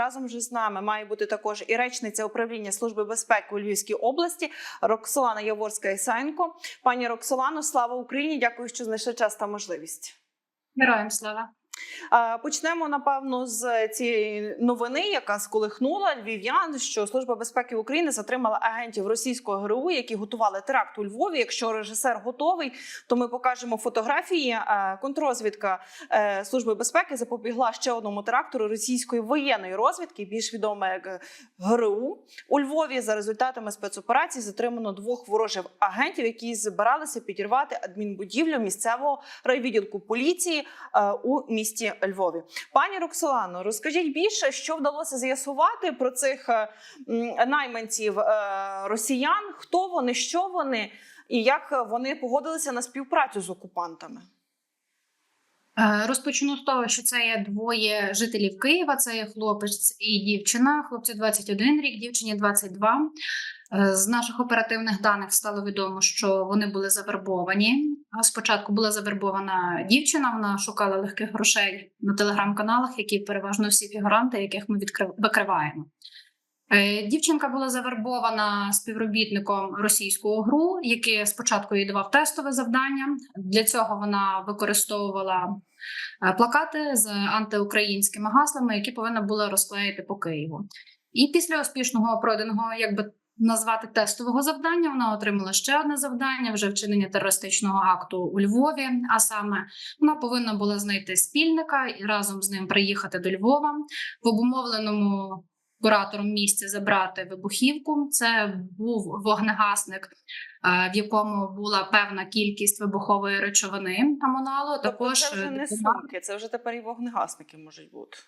Разом вже з нами має бути також і речниця управління служби безпеки у Львівській області Роксолана Яворська Ісаєнко. Пані Роксолано, слава Україні! Дякую, що знайшли час та можливість. Героям слава. Почнемо напевно з цієї новини, яка сколихнула львів'ян, що служба безпеки України затримала агентів російського ГРУ, які готували теракт у Львові. Якщо режисер готовий, то ми покажемо фотографії. Контррозвідка е, служби безпеки запобігла ще одному теракту російської воєнної розвідки, більш відоме як ГРУ у Львові. За результатами спецоперації затримано двох ворожих агентів, які збиралися підірвати адмінбудівлю місцевого райвідділку поліції е, у місті Львові. Пані Роксолано, розкажіть більше, що вдалося з'ясувати про цих е, найманців е, росіян, хто вони, що вони, і як вони погодилися на співпрацю з окупантами. Е, Розпочну з того, що це є двоє жителів Києва. Це є хлопець і дівчина. Хлопцю 21 рік, дівчині 22. Е, З наших оперативних даних стало відомо, що вони були завербовані. Спочатку була завербована дівчина. Вона шукала легких грошей на телеграм-каналах, які переважно всі фігуранти, яких ми викриваємо. Е, Дівчинка була завербована співробітником російського ГРУ, який спочатку їй давав тестове завдання. Для цього вона використовувала е, плакати з антиукраїнськими гаслами, які повинна була розклеїти по Києву. І після успішного пройденого, як би назвати тестового завдання, вона отримала ще одне завдання вже вчинення терористичного акту у Львові. А саме вона повинна була знайти спільника і разом з ним приїхати до Львова в обумовленому куратором місці забрати вибухівку. Це був вогнегасник, е, в якому була певна кількість вибухової речовини амоналу. Тобто Також це вже е, не сумки, це вже тепер і вогнегасники можуть бути.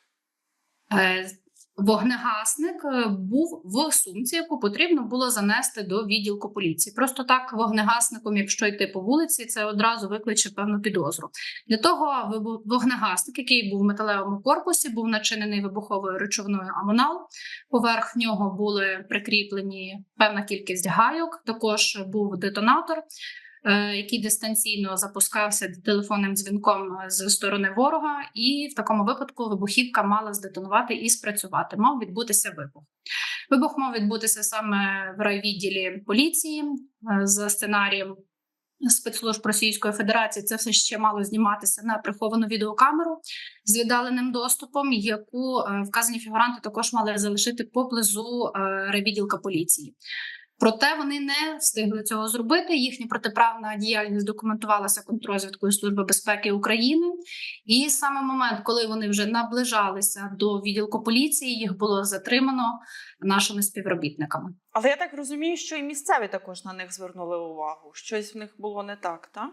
Вогнегасник е, був в сумці, яку потрібно було занести до відділку поліції. Просто так вогнегасником, якщо йти по вулиці, це одразу викличе певну підозру. Для того вогнегасник, який був в металевому корпусі, був начинений вибуховою речовиною амонал. Поверх нього були прикріплені певна кількість гайок. Також був детонатор. Е, Який дистанційно запускався телефонним дзвінком з сторони ворога, і в такому випадку вибухівка мала здетонувати і спрацювати. Мав відбутися вибух. Вибух мав відбутися саме в райвідділі поліції е, за сценарієм спецслужб Російської Федерації. Це все ще мало зніматися на приховану відеокамеру з віддаленим доступом, яку е, вказані фігуранти також мали залишити поблизу райвідділка поліції. Проте вони не встигли цього зробити. Їхня протиправна діяльність документувалася контрозвідкою Служби безпеки України. І саме момент, коли вони вже наближалися до відділку поліції, їх було затримано нашими співробітниками. Але я так розумію, що і місцеві також на них звернули увагу. Щось в них було не так, так?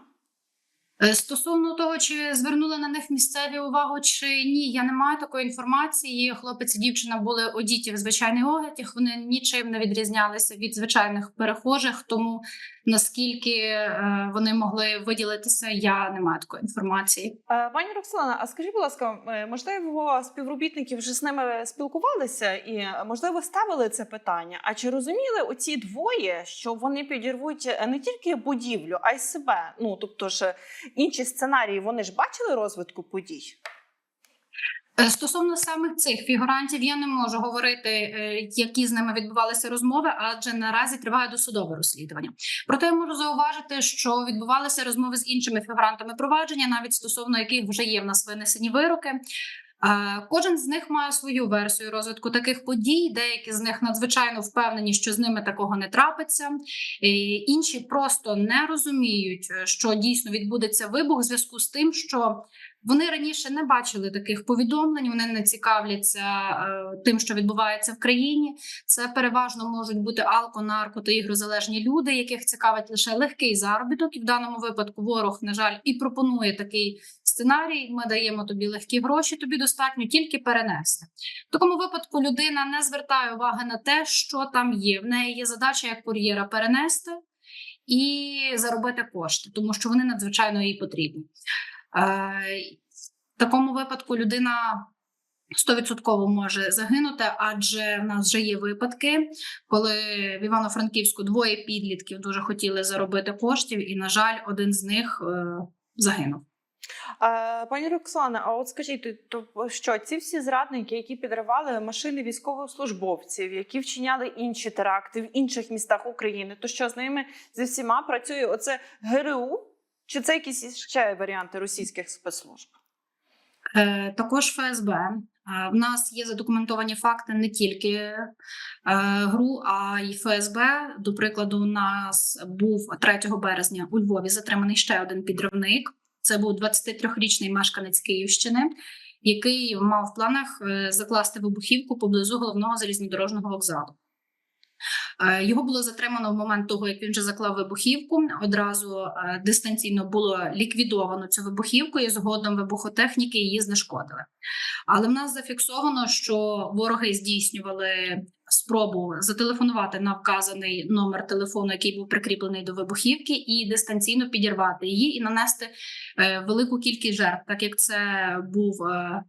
Е, Стосовно того, чи звернули на них місцеві увагу, чи ні, я не маю такої інформації. Хлопець і дівчина були одіті в звичайний одяг, вони нічим не відрізнялися від звичайних перехожих. Тому наскільки е, вони могли виділитися, я не маю такої інформації. Е, Пані Роксолана, а скажіть, будь ласка, можливо, співробітники вже з ними спілкувалися і, можливо, ставили це питання. А чи розуміли оці двоє, що вони підірвуть не тільки будівлю, а й себе? Ну тобто ж інші сценарії вони ж бачили розвитку подій? Е, Стосовно самих цих фігурантів, я не можу говорити, е, які з ними відбувалися розмови, адже наразі триває досудове розслідування. Проте я можу зауважити, що відбувалися розмови з іншими фігурантами провадження, навіть стосовно яких вже є в нас винесені вироки. Кожен з них має свою версію розвитку таких подій. Деякі з них надзвичайно впевнені, що з ними такого не трапиться. Інші просто не розуміють, е, що дійсно відбудеться вибух в зв'язку з тим, що вони раніше не бачили таких повідомлень, вони не цікавляться е, тим, що відбувається в країні. Це переважно можуть бути алко, нарко та ігрозалежні люди, яких цікавить лише легкий заробіток. І в даному випадку ворог, на жаль, і пропонує такий сценарій. Ми даємо тобі легкі гроші, тобі достатньо тільки перенести. В такому випадку людина не звертає уваги на те, що там є. В неї є задача як кур'єра перенести і заробити кошти, тому що вони надзвичайно їй потрібні. Е, В такому випадку людина 100% може загинути, адже в нас вже є випадки, коли в Івано-Франківську двоє підлітків дуже хотіли заробити коштів, і, на жаль, один з них е, загинув. Пані Роксана, а от скажіть, то що ці всі зрадники, які підривали машини військовослужбовців, які вчиняли інші теракти в інших містах України, то що з ними зі всіма працює оце ГРУ? Чи це якісь ще варіанти російських спецслужб? Е, Також ФСБ. Е, В нас є задокументовані факти не тільки е, ГРУ, а й ФСБ. До прикладу, у нас був 3 березня у Львові затриманий ще один підривник. Це був 23-річний мешканець Київщини, який мав в планах е, закласти вибухівку поблизу головного залізнодорожного вокзалу. Е, Його було затримано в момент того, як він вже заклав вибухівку. Одразу е, дистанційно було ліквідовано цю вибухівку, і згодом вибухотехніки її знешкодили. Але в нас зафіксовано, що вороги здійснювали спробу зателефонувати на вказаний номер телефону, який був прикріплений до вибухівки, і дистанційно підірвати її і нанести е, велику кількість жертв, так як це був е,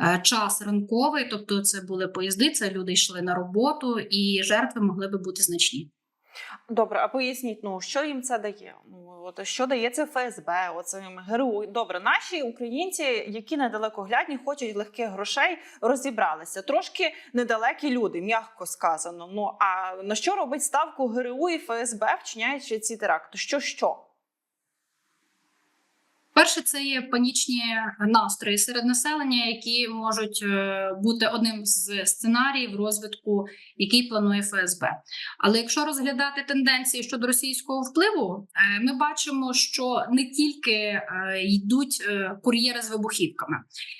е, час ранковий, тобто це були поїзди, це люди йшли на роботу, і жертви могли би бути значні. Добре, а поясніть, ну що їм це дає? Ну от що дає це ФСБ, оцим ГРУ? Добре, наші українці, які недалекоглядні, хочуть легких грошей, розібралися. Трошки недалекі люди, м'яко сказано. Ну а на що робить ставку ГРУ і ФСБ, вчиняючи ці теракти? Що що? Перше, це є панічні настрої серед населення, які можуть е, бути одним з сценаріїв розвитку, який планує ФСБ. Але якщо розглядати тенденції щодо російського впливу, е, ми бачимо, що не тільки е, йдуть кур'єри з вибухівками,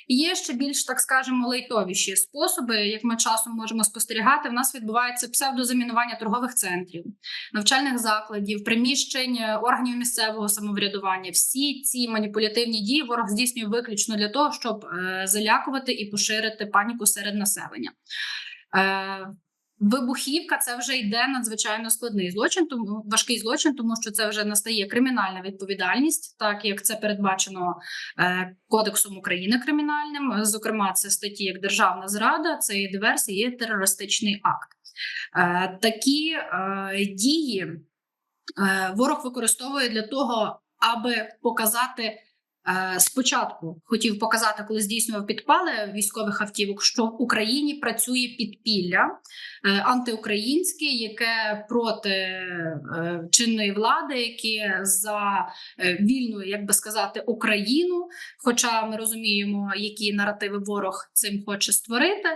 є ще більш так скажемо лайтовіші способи, як ми часом можемо спостерігати. В нас відбувається псевдозамінування торгових центрів, навчальних закладів, приміщень органів місцевого самоврядування. Всі ці маніпулятивні дії ворог здійснює виключно для того, щоб е, залякувати і поширити паніку серед населення. Е, Вибухівка це вже йде надзвичайно складний злочин, тому важкий злочин, тому що це вже настає кримінальна відповідальність, так як це передбачено е, Кодексом України кримінальним. Зокрема, це статті як державна зрада, це є диверсія, є терористичний акт. Е, такі е, дії е, ворог використовує для того, аби показати. е, Спочатку хотів показати, коли здійснював підпали військових автівок, що в Україні працює підпілля е, антиукраїнське, яке проти е, чинної влади, яке за вільну, як би сказати, Україну. Хоча ми розуміємо, які наративи ворог цим хоче створити.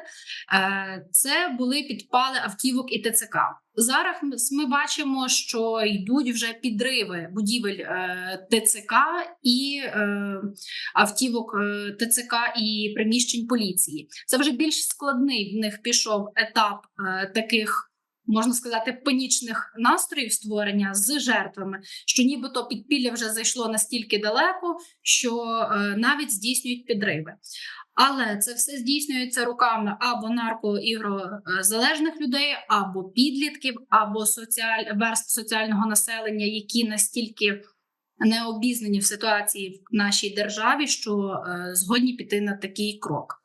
Це були підпали автівок і ТЦК. Зараз ми- бачимо, що йдуть вже підриви будівель е, ТЦК і е, автівок е, ТЦК і приміщень поліції. Це вже більш складний в них пішов етап таких. Можна сказати, панічних настроїв створення з жертвами, що нібито підпілля вже зайшло настільки далеко, що е, навіть здійснюють підриви. Але це все здійснюється руками або наркоігрозалежних людей, або підлітків, або соціаль... верст соціального населення, які настільки не обізнані в ситуації в нашій державі, що е, згодні піти на такий крок.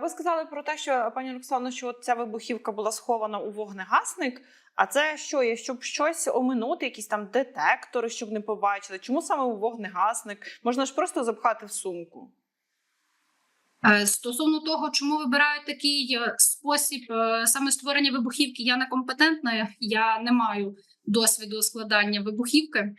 Ви сказали про те, що пані Роксано, що от ця вибухівка була схована у вогнегасник. А це що є? Щоб щось оминути, якісь там детектори, щоб не побачили. Чому саме у вогнегасник? Можна ж просто запхати в сумку. Е, Стосовно того, чому вибирають такий е, спосіб е, саме створення вибухівки, я не компетентна, я не маю досвіду складання вибухівки,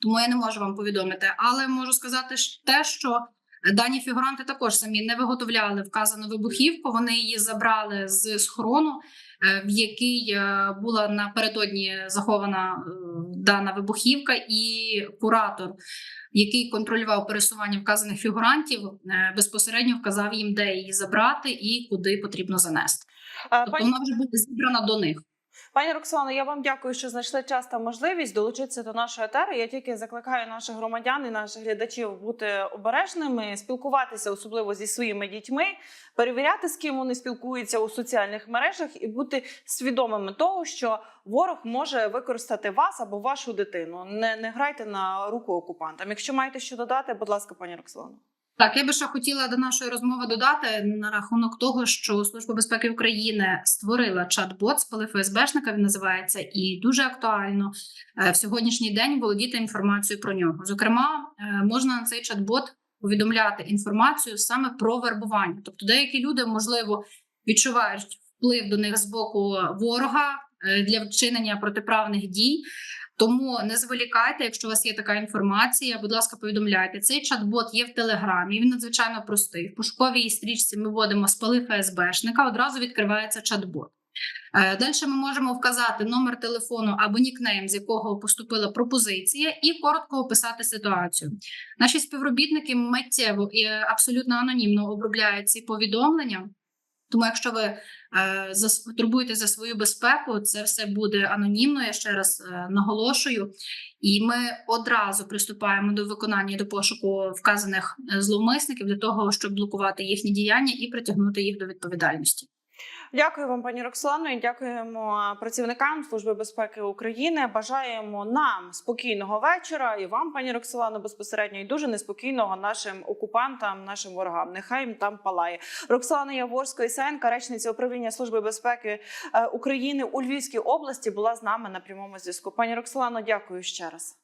тому я не можу вам повідомити. Але можу сказати те, що дані фігуранти також самі не виготовляли вказану вибухівку. Вони її забрали з схорону, е, в який е, була напередодні захована е, дана вибухівка, і куратор який контролював пересування вказаних фігурантів, безпосередньо вказав їм, де її забрати і куди потрібно занести. Тобто вона вже буде зібрана до них. Пані Роксано, я вам дякую, що знайшли час та можливість долучитися до нашої етери. Я тільки закликаю наших громадян і наших глядачів бути обережними, спілкуватися особливо зі своїми дітьми, перевіряти, з ким вони спілкуються у соціальних мережах, і бути свідомими того, що ворог може використати вас або вашу дитину. Не, не грайте на руку окупантам. Якщо маєте що додати, будь ласка, пані Роксано. Так, я би ще хотіла до нашої розмови додати на рахунок того, що Служба безпеки України створила чат-бот з ФСБшника. Він називається і дуже актуально е, в сьогоднішній день володіти інформацією про нього. Зокрема, е, можна на цей чат-бот повідомляти інформацію саме про вербування. Тобто, деякі люди можливо відчувають вплив до них з боку ворога е, для вчинення протиправних дій. Тому не зволікайте, якщо у вас є така інформація, будь ласка, повідомляйте. Цей чат-бот є в телеграмі. Він надзвичайно простий. В пошуковій стрічці ми вводимо спали ФСБшника. Одразу відкривається чат-бот. Далі ми можемо вказати номер телефону або нікнейм, з якого поступила пропозиція, і коротко описати ситуацію. Наші співробітники миттєво і абсолютно анонімно обробляють ці повідомлення. Тому, якщо ви е, зас- турбуєте за свою безпеку, це все буде анонімно. Я ще раз е, наголошую. І ми одразу приступаємо до виконання до пошуку вказаних е, зловмисників для того, щоб блокувати їхні діяння і притягнути їх до відповідальності. Дякую вам, пані Роксолано, і дякуємо працівникам Служби безпеки України. Бажаємо нам спокійного вечора і вам, пані Роксолано, безпосередньо і дуже неспокійного нашим окупантам, нашим ворогам. Нехай їм там палає. Роксолана Яворська Ісаєнка, речниця управління Служби безпеки е, України у Львівській області, була з нами на прямому зв'язку. Пані Роксолано, дякую ще раз.